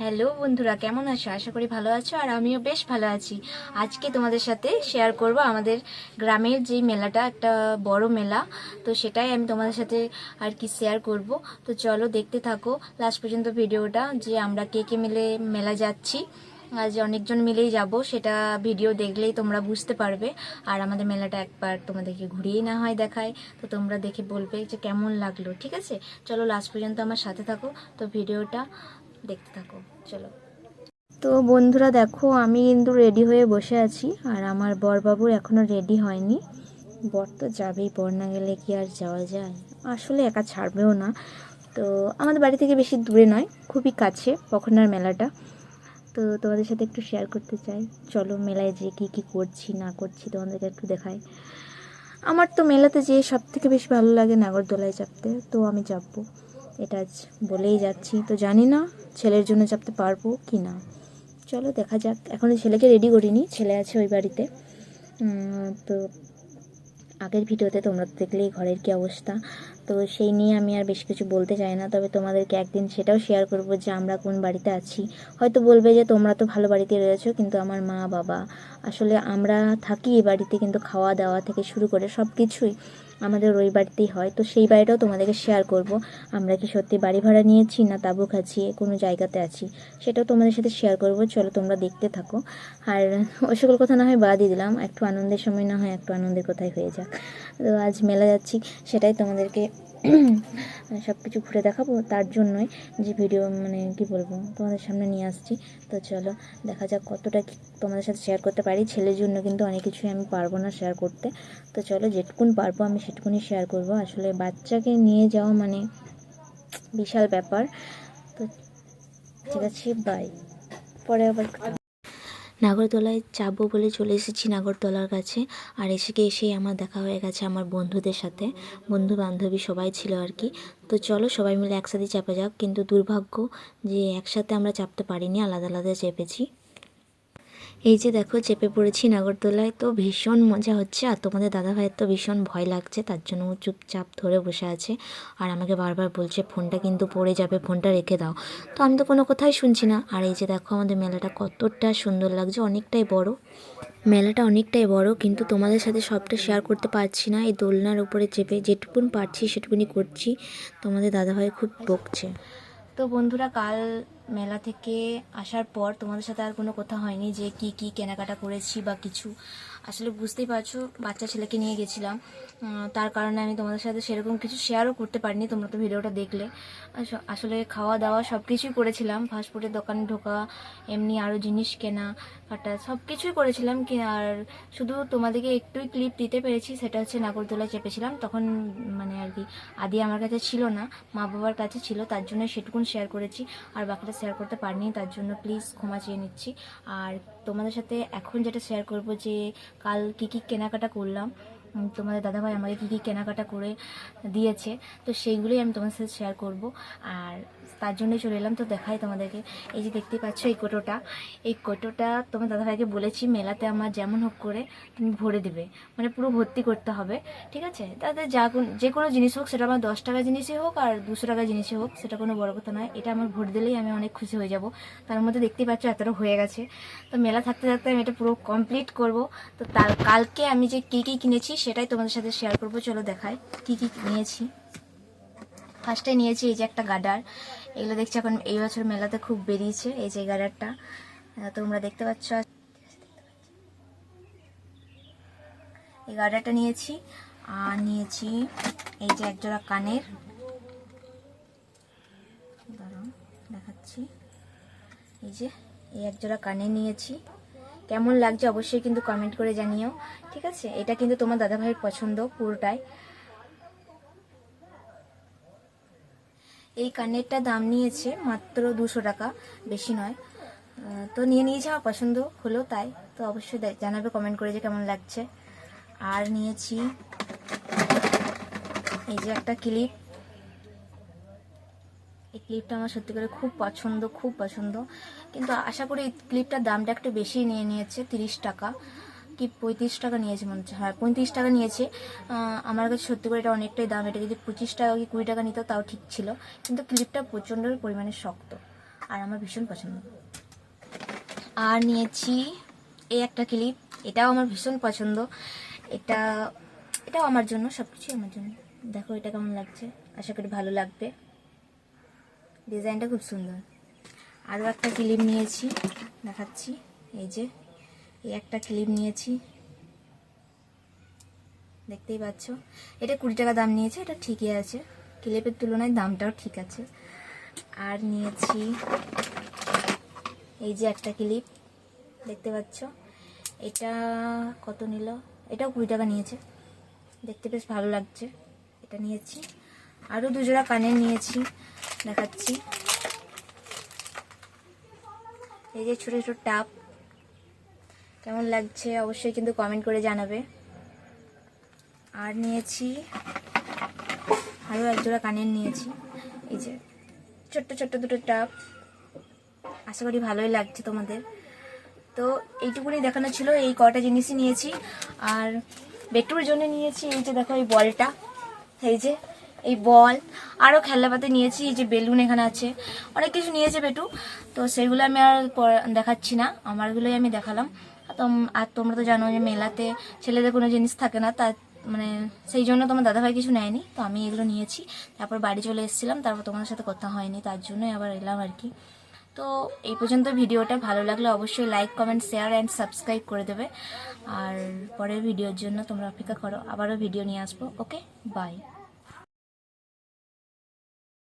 Hello বন্ধুরা, কেমন আছো? আশা করি ভালো আছো আর আমিও বেশ ভালো আছি। আজকে তোমাদের সাথে শেয়ার করব আমাদের গ্রামের যে মেলাটা, একটা বড় মেলা। তো সেটাই আমি তোমাদের সাথে আর কি শেয়ার করব। তো চলো দেখতে থাকো লাস্ট পর্যন্ত ভিডিওটা, যে আমরা কে কে মিলে মেলা যাচ্ছি। আজ অনেকজন মিলেই যাব, সেটা ভিডিও দেখলেই তোমরা বুঝতে পারবে। আর আমাদের মেলাটা একবার তোমাদেরকে ঘুরিয়েই না হয় দেখায়, তো তোমরা দেখে বলবে যে কেমন লাগল, ঠিক আছে? চলো লাস্ট পর্যন্ত আমার সাথে থাকো। তো ভিডিওটা দেখতে থাকো, চলো। তো বন্ধুরা দেখো, আমি কিন্তু রেডি হয়ে বসে আছি, আর আমার বরবাবুর এখনও রেডি হয়নি। বর তো যাবেই, বর না গেলে কি আর যাওয়া যায়? আসলে একা ছাড়বেও না। তো আমাদের বাড়ি থেকে বেশি দূরে নয়, খুবই কাছে, পখনার মেলাটা। তো তোমাদের সাথে একটু শেয়ার করতে চাই। চলো মেলায় যে কী কী করছি, না করছি তোমাদেরকে একটু দেখাই। আমার তো মেলাতে যেয়ে সব থেকে বেশি ভালো লাগে নাগরদোলায় চাপতে, তো আমি চাপবো এটা বলেই যাচ্ছি, তো জানি না ছেলের জন্য চাপতে পারব কি না। চলো দেখা যাক এখনও ছেলেকে রেডি করিনি, ছেলে আছে ওই বাড়িতে। তো আগের ভিডিওতে তোমরা দেখলেই ঘরের কী অবস্থা। তো সেই নিয়ে আমি আর বেশি কিছু বলতে চাই না। তবে তোমাদেরকে একদিন সেটাও শেয়ার করব যে আমরা কোন বাড়িতে আছি। হয়তো বলবে যে, তোমরা তো ভালো বাড়িতে রয়েছো, কিন্তু আমার মা, বাবা। আসলে আমরা থাকি এই বাড়িতে, কিন্তু খাওয়া দাওয়া থেকে শুরু করে সব কিছুই আমাদের ওই বাড়িতেই হয়। তো সেই বাড়িটাও তোমাদেরকে শেয়ার করব। আমরা কি সত্যি বাড়ি ভাড়া নিয়েছি না তাবু খাচ্ছি, কোনো জায়গাতে আছি, সেটাও তোমাদের সাথে শেয়ার করব। চলো তোমরা দেখতে থাকো। আর ওই সকল কথা না হয় বাদই দিলাম। একটু আনন্দের সময় না হয়, একটু আনন্দের কথাই হয়ে যাক। তো আজ মেলা যাচ্ছি, সেটাই তোমাদেরকে সব কিছু ঘুরে দেখাবো, তার জন্যই যে ভিডিও মানে কি বলব, তোমাদের সামনে নিয়ে আসছি। তো চলো, দেখা যাক কতটা তোমাদের সাথে শেয়ার করতে পারি। ছেলের জন্য কিন্তু অনেক কিছুই আমি পারব না শেয়ার করতে। তো চলো, যেটুকুন পারব আমি সেটুকুনি শেয়ার করব। আসলে বাচ্চাকে নিয়ে যাওয়া মানে বিশাল ব্যাপার। তো ঠিক আছে বাই পরে আবার নাগরদোলায় যাব বলে চলে এসেছি নাগরদোলার কাছে। আর এসে গিয়ে এসেই আমার দেখা হয়ে গেছে আমার বন্ধুদের সাথে। বন্ধু বান্ধবী সবাই ছিল আর কি। তো চলো সবাই মিলে একসাথে চাপা যাক। কিন্তু দুর্ভাগ্য যে একসাথে আমরা চাপতে পারিনি, আলাদা আলাদা চেপেছি। এই যে দেখো, চেপে পড়েছি নাগরদোলায়, তো ভীষণ মজা হচ্ছে। আর তোমাদের দাদা ভাইয়ের তো ভীষণ ভয় লাগছে, তার জন্য ও চুপচাপ ধরে বসে আছে। আর আমাকে বারবার বলছে, ফোনটা কিন্তু পড়ে যাবে, ফোনটা রেখে দাও। তো আমি তো কোনো কথাই শুনছি না। আর এই যে দেখো, আমাদের মেলাটা কতটা সুন্দর লাগছে, অনেকটাই বড়। মেলাটা অনেকটাই বড়, কিন্তু তোমাদের সাথে সবটা শেয়ার করতে পারছি না। এই দোলনার উপরে চেপে যেটুকুন পারছি সেটুকুনি করছি। তোমাদের দাদাভাই খুব বকছে। তো বন্ধুরা, কাল মেলা থেকে আসার পর তোমাদের সাথে আর কোনো কথা হয়নি যে কি কি কেনাকাটা করেছি বা কিছু। আসলে বুঝতেই পারছ, বাচ্চা ছেলেকে নিয়ে গেছিলাম। তার কারণে আমি তোমাদের সাথে সেরকম কিছু শেয়ারও করতে পারিনি, তোমরা তো ভিডিওটা দেখলে। আস- আসলে খাওয়া দাওয়া সব কিছুই করেছিলাম ফাস্টফুডের দোকানে ঢোকা, এমনি আরও জিনিস কেনা, কাটা সব কিছুই করেছিলাম। কি, আর শুধু তোমাদেরকে একটুই ক্লিপ দিতে পেরেছি, সেটা হচ্ছে নাগরদোলায় চেপেছিলাম। তখন মানে আর কি আদি আমার কাছে ছিল না মা বাবার কাছে ছিল, তার জন্য সেটুকুন শেয়ার করেছি। আর বাকিটা শেয়ার করতে পারিনি, তার জন্য প্লিজ ক্ষমা চেয়ে নিচ্ছি। আর তোমাদের সাথে এখন যেটা শেয়ার করব যে, কাল কী কী কেনাকাটা করলাম তোমাদের দাদাভাই আমাকে কী কী কেনাকাটা করে দিয়েছে, তো সেইগুলোই আমি তোমাদের সাথে শেয়ার করব। আর তার জন্যই চলে এলাম, তো দেখাই তোমাদেরকে। এই যে দেখতে পাচ্ছ এই কোটোটা। এই কোটোটা তোমার দাদাভাইকে বলেছি, মেলাতে আমার যেমন হোক করে তুমি ভরে দিবে। মানে পুরো ভর্তি করতে হবে, ঠিক আছে? তাদের যা যে কোনো জিনিস হোক, সেটা আমার দশ টাকা জিনিসই হোক আর দুশো টাকা জিনিসই হোক, সেটা কোনো বড় কথা নয়। এটা আমার ভরে দিলেই আমি অনেক খুশি হয়ে যাব। তার মধ্যে দেখতেই পাচ্ছ এতটা হয়ে গেছে। তো মেলা থাকতে থাকতে আমি এটা পুরো কমপ্লিট করব। তো তার, কালকে আমি যে কী কী কিনেছি সেটাই তোমাদের সাথে শেয়ার করব। চলো দেখায় কি কি নিয়েছি। ফার্স্টে নিয়েছি এই যে একটা গার্ডার এগুলো দেখছি এখন এই বছর মেলাতে খুব বেরিয়েছে এই যে গার্ডারটা আহ, তোমরা দেখতে পাচ্ছ। এই গার্ডারটা নিয়েছি আর নিয়েছি এই যে একজোড়া কানের। দেখাচ্ছি। এই যে এই একজোড়া কানে নিয়েছি। কেমন লাগছে অবশ্যই কিন্তু কমেন্ট করে জানিও, ঠিক আছে? এটা কিন্তু তোমার দাদাভাইয়ের পছন্দ পুরোটাই। এই কানেরটা দাম নিয়েছে মাত্র দুশো টাকা, বেশি নয়। তো নিয়ে নিয়েছে আমার পছন্দ হলো তাই, তো অবশ্যই জানাবে কমেন্ট করে যে কেমন লাগছে। আর নিয়েছি এই যে একটা ক্লিপ ক্লিপটা আমার সত্যি করে খুব পছন্দ খুব পছন্দ। কিন্তু আশা করি ক্লিপটার দামটা একটু বেশি নিয়ে নিয়েছে, তিরিশ টাকা। কি পঁয়ত্রিশ টাকা নিয়েছে মনে হচ্ছে। হ্যাঁ পঁয়ত্রিশ টাকা নিয়েছে। আমার কাছে সত্যি করে এটা অনেকটাই দাম। এটা যদি পঁচিশ টাকা কি কুড়ি টাকা নিত, তাও ঠিক ছিল। কিন্তু ক্লিপটা প্রচণ্ড পরিমাণে শক্ত। আর আমার ভীষণ পছন্দ। আর নিয়েছি এই একটা ক্লিপ এটাও আমার ভীষণ পছন্দ। এটা, এটাও আমার জন্য সব কিছুই আমার জন্য। দেখো এটা কেমন লাগছে। আশা করি ভালো লাগবে। ডিজাইনটা খুব সুন্দর। আরও একটা ক্লিপ নিয়েছি, দেখাচ্ছি। এই যে, এই একটা ক্লিপ নিয়েছি। দেখতেই পাচ্ছ? এটা কুড়ি টাকা দাম নিয়েছে, এটা ঠিকই আছে। ক্লিপের তুলনায় দামটাও ঠিক আছে। আর নিয়েছি, এই যে একটা ক্লিপ, দেখতে পাচ্ছ? এটা কত নিল? এটাও কুড়ি টাকা নিয়েছে। দেখতে বেশ ভালো লাগছে। এটা নিয়েছি। আরও দুজোড়া কানের নিয়েছি। দেখাচ্ছি। এই যে ছোটো ছোটো টাপ কেমন লাগছে অবশ্যই কিন্তু কমেন্ট করে জানাবে। আর নিয়েছি আরও এক জোড়া কানের নিয়েছি। এই যে ছোট্ট ছোট্ট দুটো টাপ আশা করি ভালোই লাগছে তোমাদের। তো এইটুকুনি দেখানো ছিল, এই কটা জিনিসই নিয়েছি। আর বেটুর জন্য নিয়েছি, এই যে দেখো এই বলটা। এই যে এই বল আরও খেলনাপাতি নিয়েছি, এই যে বেলুন এখানে আছে। অনেক কিছু নিয়েছে বেটু, তো সেগুলো আমি আর দেখাচ্ছি না, আমারগুলোই আমি দেখালাম। আর তোমরা তো জানো যে মেলাতে ছেলেদের কোনো জিনিস থাকে না, তার মানে সেই জন্য তোমার দাদাভাই কিছু নেয়নি, তো আমি এগুলো নিয়েছি। তারপর বাড়ি চলে এসেছিলাম, তারপর তোমাদের সাথে কথা হয়নি, তার জন্যই আবার এলাম আর কি। তো এই পর্যন্ত ভিডিওটা ভালো লাগলে অবশ্যই like comment share and subscribe করে দেবে। আর পরের ভিডিওর জন্য তোমরা অপেক্ষা করো, আবারও ভিডিও নিয়ে আসব ওকে বাই